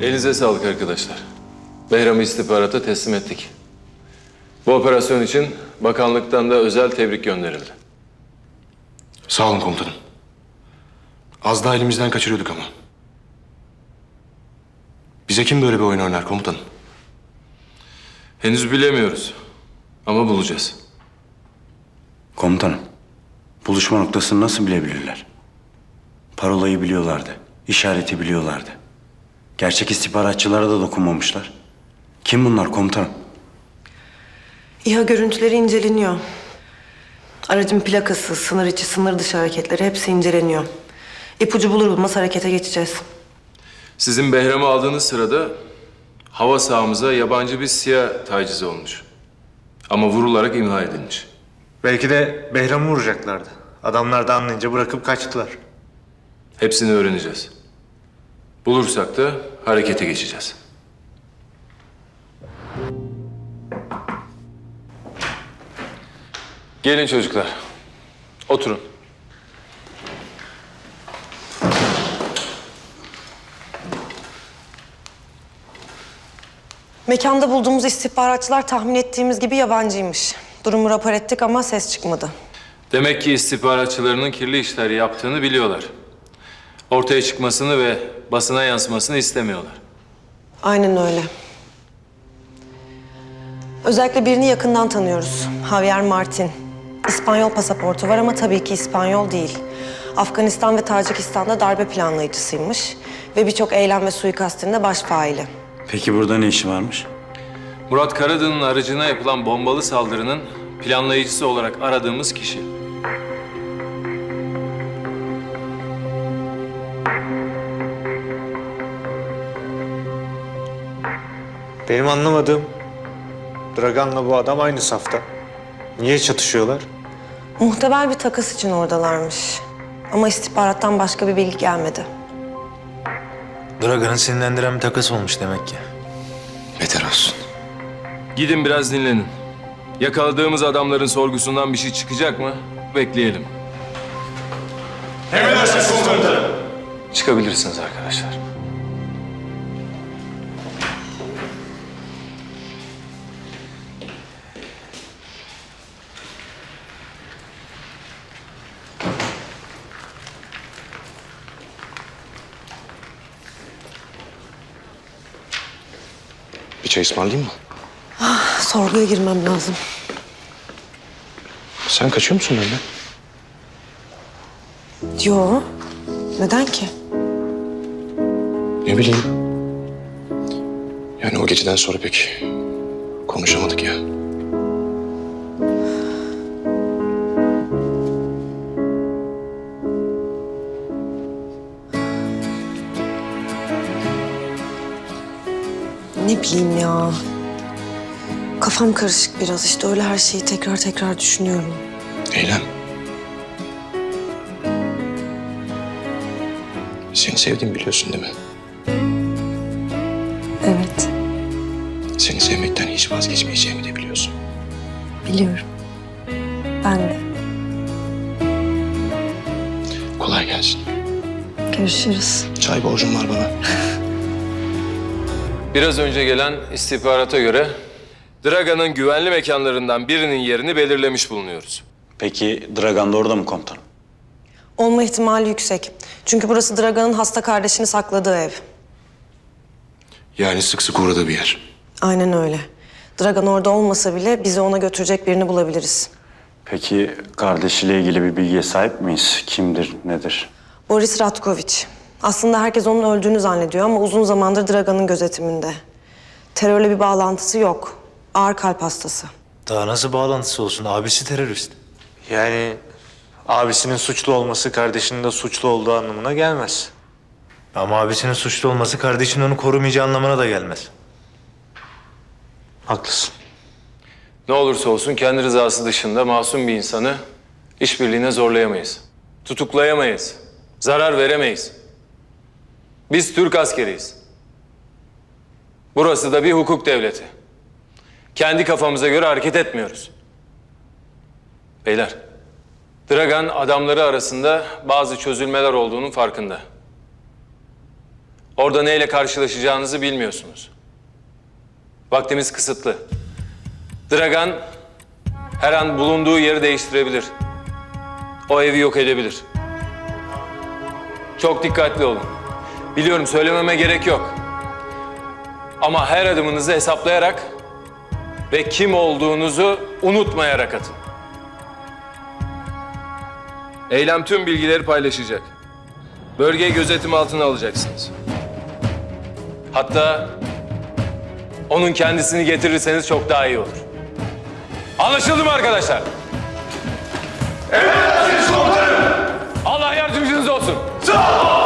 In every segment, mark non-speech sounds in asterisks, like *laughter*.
Elinize sağlık arkadaşlar. Behram'ı istihbarata teslim ettik. Bu operasyon için bakanlıktan da özel tebrik gönderildi. Sağ olun komutanım. Az daha elimizden kaçırıyorduk ama. Bize kim böyle bir oyun oynar komutanım? Henüz bilemiyoruz ama bulacağız. Komutanım, buluşma noktasını nasıl bilebilirler? Parolayı biliyorlardı, işareti biliyorlardı. Gerçek istihbaratçılara da dokunmamışlar. Kim bunlar komutanım? İHA görüntüleri inceleniyor. Aracın plakası, sınır içi, sınır dışı hareketleri hepsi inceleniyor. İpucu bulur bulmaz harekete geçeceğiz. Sizin Behram'ı aldığınız sırada hava sahamıza yabancı bir siyah taciz olmuş. Ama vurularak imha edilmiş. Belki de Behram'ı vuracaklardı. Adamlar da anlayınca bırakıp kaçtılar. Hepsini öğreneceğiz. Bulursak da harekete geçeceğiz. Gelin çocuklar. Oturun. Mekanda bulduğumuz istihbaratçılar tahmin ettiğimiz gibi yabancıymış. Durumu rapor ettik ama ses çıkmadı. Demek ki istihbaratçılarının kirli işler yaptığını biliyorlar. Ortaya çıkmasını ve basına yansımasını istemiyorlar. Aynen öyle. Özellikle birini yakından tanıyoruz. Javier Martin. İspanyol pasaportu var ama tabii ki İspanyol değil. Afganistan ve Tacikistan'da darbe planlayıcısıymış. Ve birçok eylem ve suikastinde de baş faili. Peki burada ne işi varmış? Murat Karadın'ın aracına yapılan bombalı saldırının planlayıcısı olarak aradığımız kişi. Benim anlamadığım Dragan'la bu adam aynı safta. Niye çatışıyorlar? Muhtemel bir takas için oradalarmış. Ama istihbarattan başka bir bilgi gelmedi. Dragan'ı sinirlendiren bir takas olmuş demek ki. Beter olsun. Gidin biraz dinlenin. Yakaladığımız adamların sorgusundan bir şey çıkacak mı? Bekleyelim. Emredersiniz komutanım. Çıkabilirsiniz arkadaşlar. Bir çay ısmarlayayım mı? Sorguya girmem lazım. Sen kaçıyor musun benden? Yo. Neden ki? Ne bileyim. Yani o geceden sonra pek konuşamadık ya. Ne bileyim ya. Kafam karışık biraz işte öyle her şeyi tekrar tekrar düşünüyorum. Eylem. Seni sevdiğimi biliyorsun değil mi? Evet, Seni sevmekten hiç vazgeçmeyeceğimi de biliyorsun. biliyorum. Ben de. Kolay gelsin. Görüşürüz. Çay borcum var bana. Biraz önce gelen istihbarata göre Draga'nın güvenli mekanlarından birinin yerini belirlemiş bulunuyoruz. Peki Dragan da orada mı komutanım? Olma ihtimali yüksek. Çünkü burası Dragan'ın hasta kardeşini sakladığı ev. Yani sık sık uğradığı bir yer. Aynen öyle. Dragan orada olmasa bile bizi ona götürecek birini bulabiliriz. Peki kardeşiyle ilgili bir bilgiye sahip miyiz? Kimdir, nedir? Boris Ratkoviç. Aslında herkes onun öldüğünü zannediyor ama uzun zamandır Dragan'ın gözetiminde. Terörle bir bağlantısı yok. Ağır kalp hastası. Daha nasıl bağlantısı olsun? Abisi terörist. Yani abisinin suçlu olması kardeşinin de suçlu olduğu anlamına gelmez. Ama abisinin suçlu olması kardeşinin onu korumayacağı anlamına da gelmez. Haklısın. Ne olursa olsun kendi rızası dışında masum bir insanı işbirliğine zorlayamayız. Tutuklayamayız. Zarar veremeyiz. Biz Türk askeriyiz. Burası da bir hukuk devleti. Kendi kafamıza göre hareket etmiyoruz. Beyler, Dragan adamları arasında bazı çözülmeler olduğunun farkında. Orada neyle karşılaşacağınızı bilmiyorsunuz. Vaktimiz kısıtlı. Dragan her an bulunduğu yeri değiştirebilir. O evi yok edebilir. Çok dikkatli olun. Biliyorum söylememe gerek yok. Ama her adımınızı hesaplayarak ve kim olduğunuzu unutmayarak atın. Eylem tüm bilgileri paylaşacak. Bölgeyi gözetim altına alacaksınız. Hatta onun kendisini getirirseniz çok daha iyi olur. Anlaşıldı mı arkadaşlar? Evet, Allah yardımcınız olsun. Abi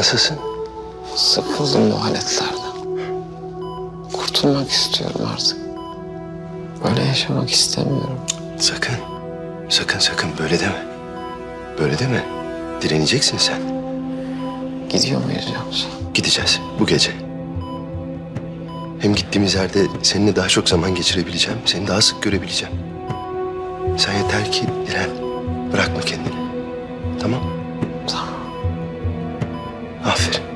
Nasılsın? sıkıldım bu aletlerden. Kurtulmak istiyorum artık. Böyle yaşamak istemiyorum. Sakın. Sakın sakın böyle deme. Böyle deme. Direneceksin sen. Gidiyor muyuz yoksa? Gideceğiz bu gece. Hem gittiğimiz yerde seninle daha çok zaman geçirebileceğim. Seni daha sık görebileceğim. Sen yeter ki diren. Bırakma kendini. Tamam? Tamam. Aferin.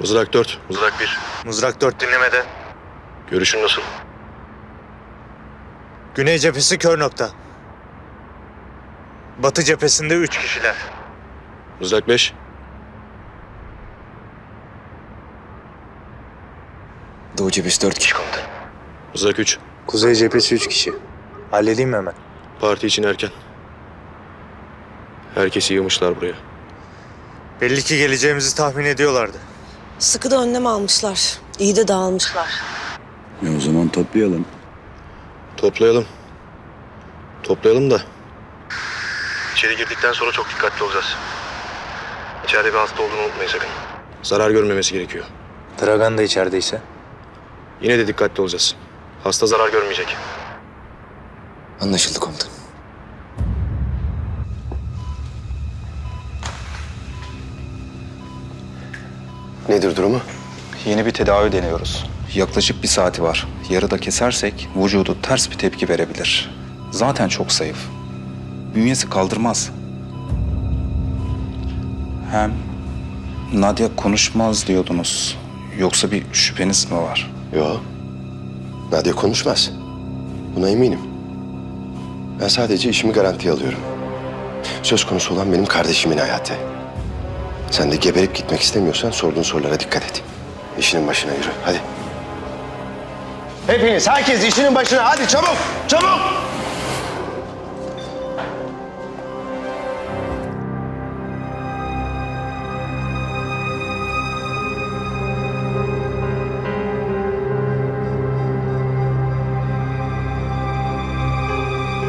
Mızrak 4, mızrak 1. Mızrak dört dinlemede. Görüşün nasıl? Güney cephesi kör nokta. Batı cephesinde üç kişiler. 5. Doğu cephesi dört kişi komutanım. Mızrak 3. Kuzey cephesi üç kişi. Halledeyim mi hemen? Parti için erken. Herkesi yığmışlar buraya. Belli ki geleceğimizi tahmin ediyorlardı. Sıkı da önlem almışlar. İyi de dağılmışlar. E o zaman toplayalım. Toplayalım. Toplayalım da. İçeri girdikten sonra çok dikkatli olacağız. İçeride bir hasta olduğunu unutmayın sakın. Zarar görmemesi gerekiyor. Dragan da içerideyse. Yine de dikkatli olacağız. Hasta zarar görmeyecek. Anlaşıldı komutanım. Nedir durumu? Yeni bir tedavi deniyoruz. Yaklaşık bir saati var. Yarıda kesersek vücudu ters bir tepki verebilir. Zaten çok zayıf. Bünyesi kaldırmaz. Hem Nadia konuşmaz diyordunuz. Yoksa bir şüpheniz mi var? Yo. Nadia konuşmaz. Buna eminim. Ben sadece işimi garantiye alıyorum. Söz konusu olan benim kardeşimin hayatı. Sen de geberip gitmek istemiyorsan sorduğun sorulara dikkat et. İşinin başına yürü. Hadi. Hepiniz, herkes işinin başına. Hadi çabuk, çabuk.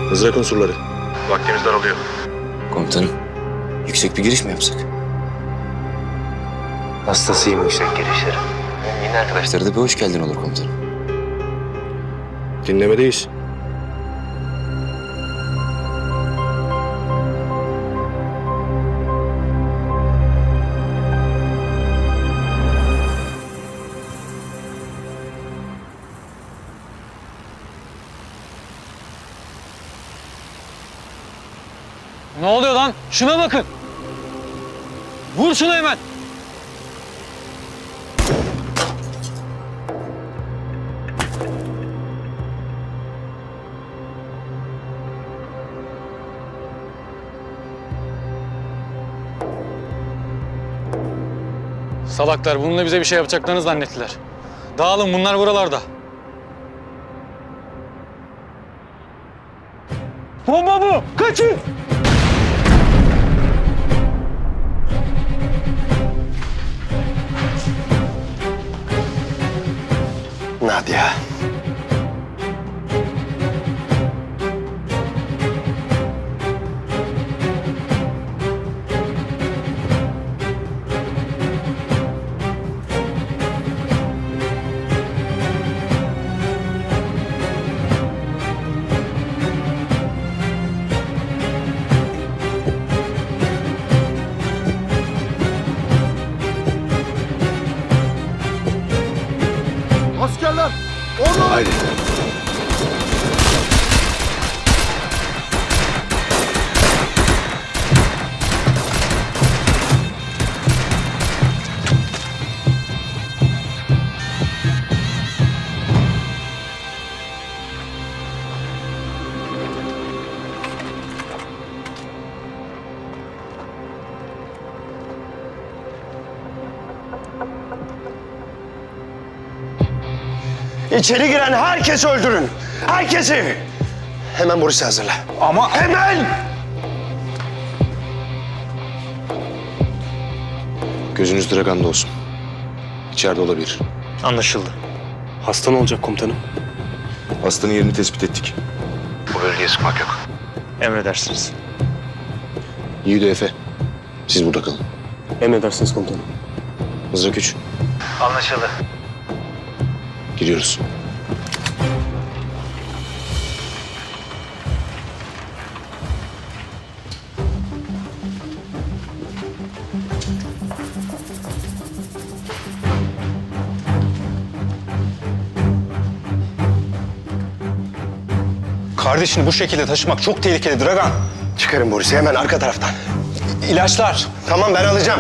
Mızrak unsurları. Vaktimiz daralıyor. Komutanım, yüksek bir giriş mi yapsak? Hastasıyım yüksek girişleri. Yeni arkadaşlara da bir hoş geldin olur komutanım. Dinlemedeyiz. Ne oluyor lan? Şuna bakın. Vur şunu hemen. Salaklar bununla bize bir şey yapacaklarını zannettiler. Dağılın bunlar buralarda. Bomba bu! Kaçın! Nadia. İçeri giren herkesi öldürün. Herkesi. Hemen Boris'i hazırla. Ama... Hemen! Gözünüz Dragan'da olsun. İçeride olabilir. Anlaşıldı. Hasta ne olacak komutanım? Hastanın yerini tespit ettik. Bu bölgeye sıkmak yok. Emredersiniz. Yiğido Efe. Siz burada kalın. Emredersiniz komutanım. Mızrak 3. Anlaşıldı. Giriyoruz. Kardeşini bu şekilde taşımak çok tehlikeli Dragan. Çıkarın Boris'i hemen arka taraftan. İlaçlar. Tamam ben alacağım.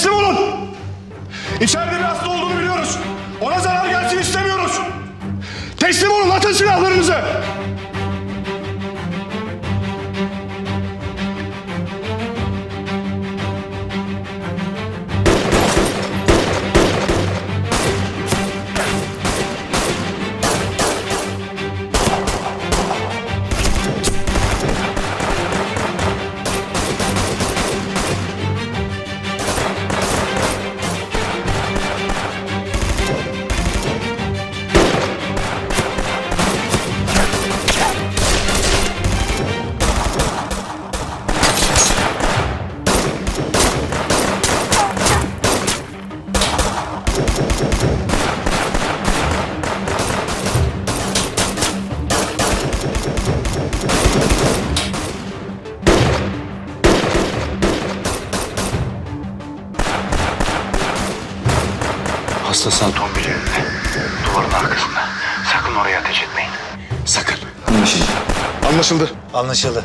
Teslim olun. İçeride bir hasta olduğunu biliyoruz. Ona zarar gelsin istemiyoruz. Teslim olun, atın silahlarınızı. Anlaşıldı.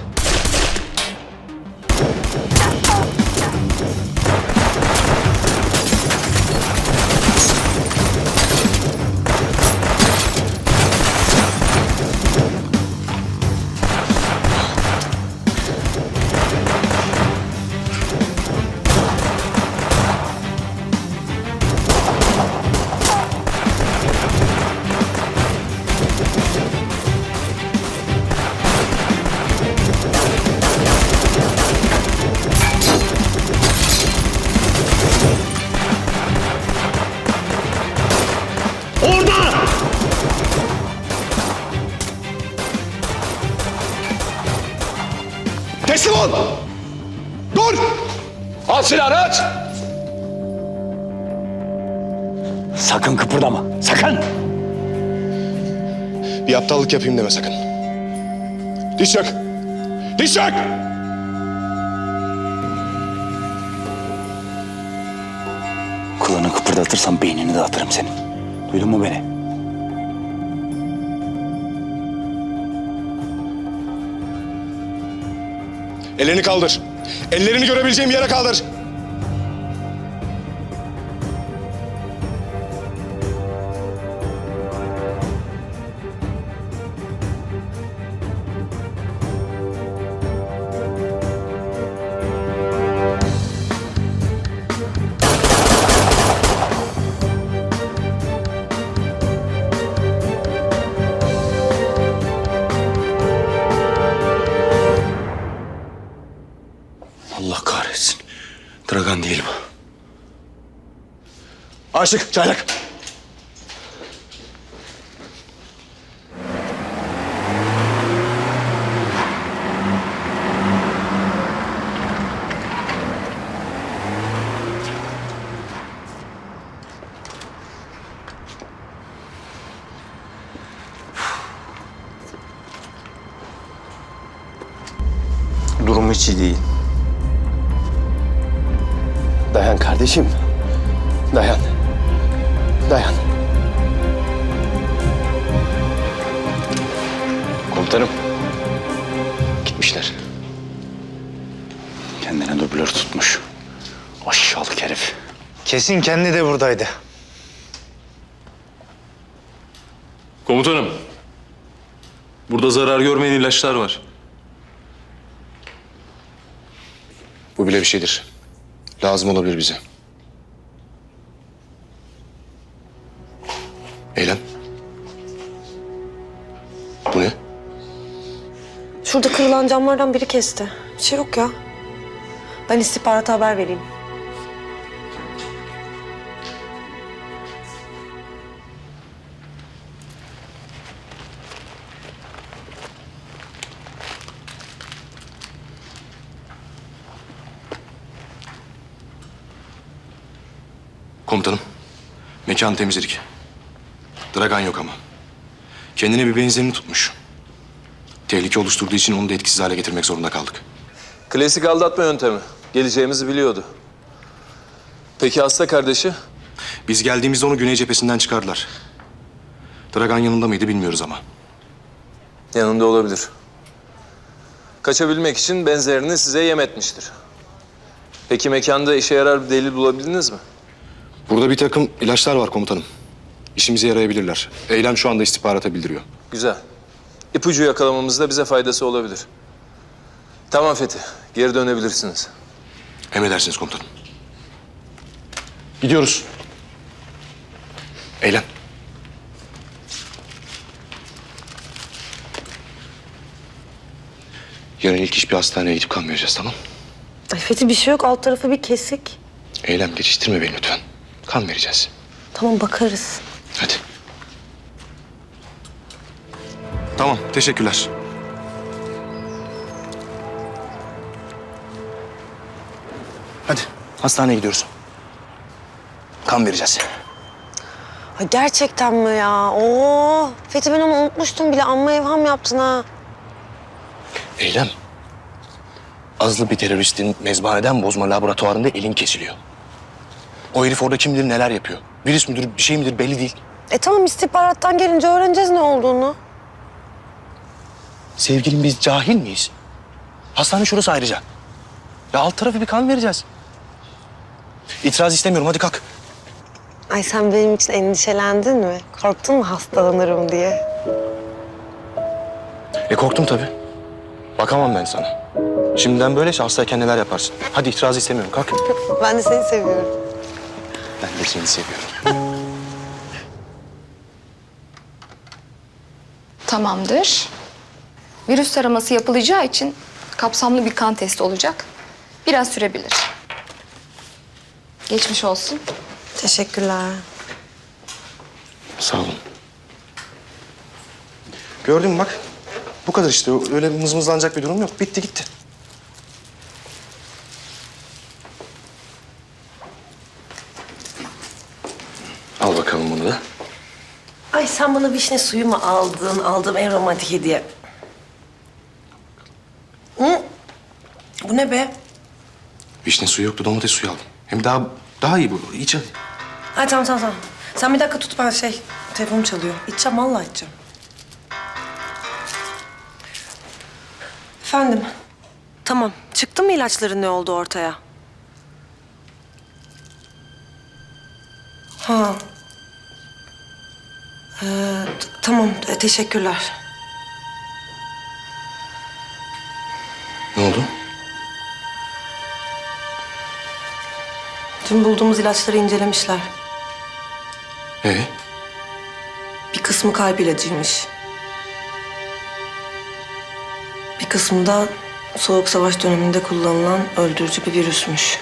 Teslim ol. Dur. Al silahını aç. Sakın kıpırdama. Sakın. Bir aptallık yapayım deme sakın. Diş çök. Diş çök. Kulağını kıpırdatırsan beynini dağıtırım senin. Duydun mu beni? Ellerini kaldır. Ellerini görebileceğim yere kaldır. Aşık, çaylak. Durum hiç iyi değil. Dayan kardeşim. Dayan. Dayan. Komutanım. Gitmişler. Kendine dublör tutmuş. Aşağılık herif. Kesin kendi de buradaydı. Komutanım. Burada zarar görmeyen ilaçlar var. Bu bile bir şeydir. Lazım olabilir bize. Kırılan camlardan biri kesti. Bir şey yok ya. Ben istihbarata haber vereyim. Komutanım. Mekan temizledik. Dragan yok ama. Kendine bir benzerini tutmuş. Tehlike oluşturduğu için onu da etkisiz hale getirmek zorunda kaldık. Klasik aldatma yöntemi. Geleceğimizi biliyordu. Peki hasta kardeşi? Biz geldiğimizde onu güney cephesinden çıkardılar. Dragan yanında mıydı bilmiyoruz ama. Yanında olabilir. Kaçabilmek için benzerini size yem etmiştir. Peki mekanda işe yarar bir delil bulabildiniz mi? Burada bir takım ilaçlar var komutanım. İşimize yarayabilirler. Eylem şu anda istihbarata bildiriyor. Güzel. İpucu yakalamamızda bize faydası olabilir. Tamam Fethi, geri dönebilirsiniz. Emredersiniz komutanım. Gidiyoruz. Eylem. Yarın ilk iş bir hastaneye gidip kan vereceğiz tamam Ay Fethi bir şey yok. Alt tarafı bir kesik. Eylem geçiştirme beni lütfen. Kan vereceğiz. Tamam bakarız. Hadi. Tamam, teşekkürler. Hadi, hastaneye gidiyoruz. Kan vereceğiz. Ay gerçekten mi ya? Oo, Fethi ben onu unutmuştum bile. Amma evham yaptın ha. Eylem. Azlı bir teröristin mezbaneden bozma laboratuvarında elin kesiliyor. O herif orada kim bilir neler yapıyor. Virüs müdür, bir şey midir belli değil. E tamam istihbarattan gelince öğreneceğiz ne olduğunu. Sevgilim biz cahil miyiz? Hastane şurası ayrıca. Ya alt tarafı bir kan vereceğiz. İtiraz istemiyorum hadi kalk. Ay sen benim için endişelendin mi? Korktun mu hastalanırım diye? E korktum tabii. Bakamam ben sana. Şimdiden böyleyse hastayken neler yaparsın. Hadi itiraz istemiyorum kalk. *laughs* Ben de seni seviyorum. Ben de seni seviyorum. Tamamdır. Virüs taraması yapılacağı için kapsamlı bir kan testi olacak. Biraz sürebilir. Geçmiş olsun. Teşekkürler. Sağ olun. Gördün mü bak. Bu kadar işte. Öyle bir mızmızlanacak bir durum yok. Bitti gitti. Al bakalım bunu da. Ay sen bana vişne suyu mu aldın? Aldığım en romantik hediye. Hı? Bu ne be? Vişne suyu yoktu, domates suyu aldım. Hem daha daha iyi bu. İç hadi. Ay tamam tamam tamam. Sen bir dakika tut ben şey, telefonum çalıyor. İçeceğim vallahi içeceğim. Efendim? Tamam. Çıktı mı ilaçların ne oldu ortaya? Ha. Ee, tamam. e, teşekkürler. Ne oldu? Dün bulduğumuz ilaçları incelemişler. Ee? Bir kısmı kalp ilacıymış. Bir kısmı da soğuk savaş döneminde kullanılan öldürücü bir virüsmüş.